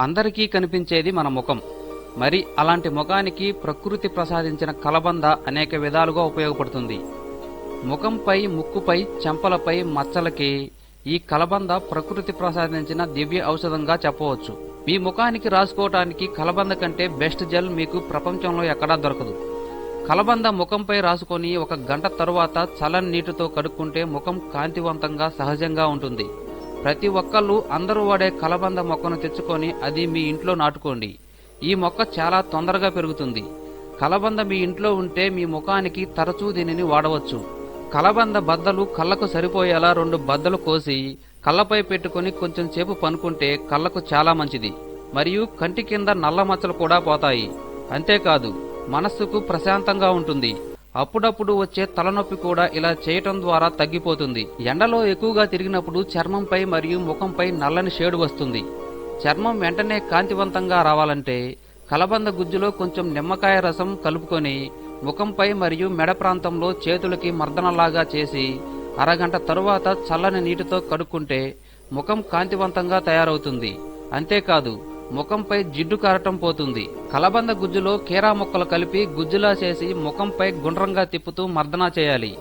అందరికీ కనిపించేది మన ముఖం. మరి అలాంటి ముఖానికి ప్రకృతి ప్రసాదించిన కలబంద అనేక విధాలుగా ఉపయోగపడుతుంది. ముఖంపై ముక్కుపై చెంపలపై మచ్చలకి ఈ కలబంద ప్రకృతి ప్రసాదించిన దివ్య ఔషధంగా చెప్పవచ్చు. మీ ముఖానికి రాసుకోవటానికి కలబంద కంటే బెస్ట్ జెల్ మీకు ప్రపంచంలో ఎక్కడా దొరకదు. కలబంద ముఖంపై రాసుకొని ఒక గంట తరువాత చల్లని నీటితో కడుక్కుంటే ముఖం కాంతివంతంగా సహజంగా ఉంటుంది. ప్రతి ఒక్కళ్ళు అందరూ వాడే కలబంద మొక్కను తెచ్చుకొని అది మీ ఇంట్లో నాటుకోండి. ఈ మొక్క చాలా తొందరగా పెరుగుతుంది. కలబంద మీ ఇంట్లో ఉంటే మీ ముఖానికి తరచూ దీనిని వాడవచ్చు. కలబంద బద్దలు కళ్ళకు సరిపోయేలా రెండు బద్దలు కోసి కళ్ళపై పెట్టుకుని కొంచెం సేపు పనుకుంటే కళ్ళకు చాలా మంచిది. మరియు కంటి కింద నల్ల మచ్చలు కూడా పోతాయి. అంతేకాదు మనస్సుకు ప్రశాంతంగా ఉంటుంది. అప్పుడప్పుడు వచ్చే తలనొప్పి కూడా ఇలా చేయటం ద్వారా తగ్గిపోతుంది. ఎండలో ఎక్కువగా తిరిగినప్పుడు చర్మంపై మరియు ముఖంపై నల్లని షేడు వస్తుంది. చర్మం వెంటనే కాంతివంతంగా రావాలంటే కలబంద గుజ్జులో కొంచెం నిమ్మకాయ రసం కలుపుకొని ముఖంపై మరియు మెడ ప్రాంతంలో చేతులకి మర్దనలాగా చేసి అరగంట తరువాత చల్లని నీటితో కడుక్కుంటే ముఖం కాంతివంతంగా తయారవుతుంది. అంతేకాదు ముఖంపై జిడ్డు కారటం పోతుంది. కలబంద గుజ్జులో కీరా ముక్కలు కలిపి గుజ్జులా చేసి ముఖంపై గుండ్రంగా తిప్పుతూ మర్దనా చేయాలి.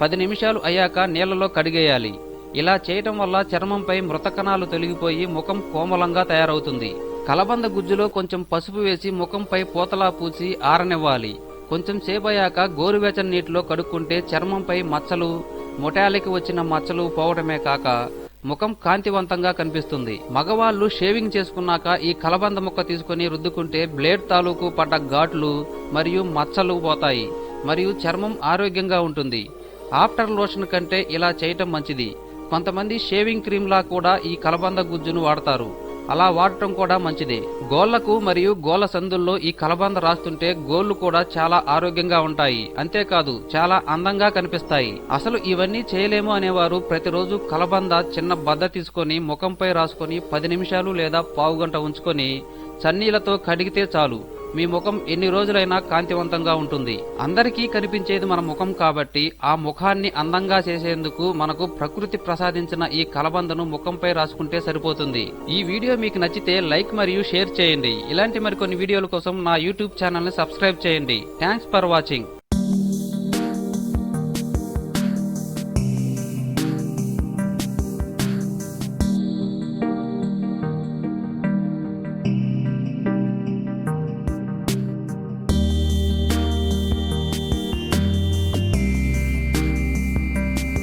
పది నిమిషాలు అయ్యాక నీళ్ళలో కడిగేయాలి. ఇలా చేయటం వల్ల చర్మంపై మృతకణాలు తొలగిపోయి ముఖం కోమలంగా తయారవుతుంది. కలబంద గుజ్జులో కొంచెం పసుపు వేసి ముఖంపై పూతలా పూసి ఆరనివ్వాలి. కొంచెం సేపయ్యాక గోరువెచ్చని నీటిలో కడుక్కుంటే చర్మంపై మచ్చలు మొటాలికి వచ్చిన మచ్చలు పోవడమే కాక ముఖం కాంతివంతంగా కనిపిస్తుంది. మగవాళ్ళు షేవింగ్ చేసుకున్నాక ఈ కలబంద ముక్క తీసుకుని రుద్దుకుంటే బ్లేడ్ తాలూకు పడ్డ ఘాట్లు మరియు మచ్చలు పోతాయి మరియు చర్మం ఆరోగ్యంగా ఉంటుంది. ఆఫ్టర్ లోషన్ కంటే ఇలా చేయటం మంచిది. కొంతమంది షేవింగ్ క్రీమ్లా కూడా ఈ కలబంద గుజ్జును వాడతారు. అలా వాడటం కూడా మంచిది. గోళ్ళకు మరియు గోళ్ళ సందుల్లో ఈ కలబంద రాస్తుంటే గోళ్ళు కూడా చాలా ఆరోగ్యంగా ఉంటాయి. అంతేకాదు చాలా అందంగా కనిపిస్తాయి. అసలు ఇవన్నీ చేయలేము అనేవారు ప్రతిరోజు కలబంద చిన్న బద్ద తీసుకొని ముఖంపై రాసుకొని పది నిమిషాలు లేదా పావు గంట ఉంచుకొని చన్నీలతో కడిగితే చాలు. మీ ముఖం ఎన్ని రోజులైనా కాంతివంతంగా ఉంటుంది. అందరికీ కనిపించేది మన ముఖం కాబట్టి ఆ ముఖాన్ని అందంగా చేసేందుకు మనకు ప్రకృతి ప్రసాదించిన ఈ కలబందను ముఖంపై రాసుకుంటే సరిపోతుంది. ఈ వీడియో మీకు నచ్చితే లైక్ మరియు షేర్ చేయండి. ఇలాంటి మరికొన్ని వీడియోల కోసం నా యూట్యూబ్ ఛానల్ని సబ్స్క్రైబ్ చేయండి. Thanks for watching.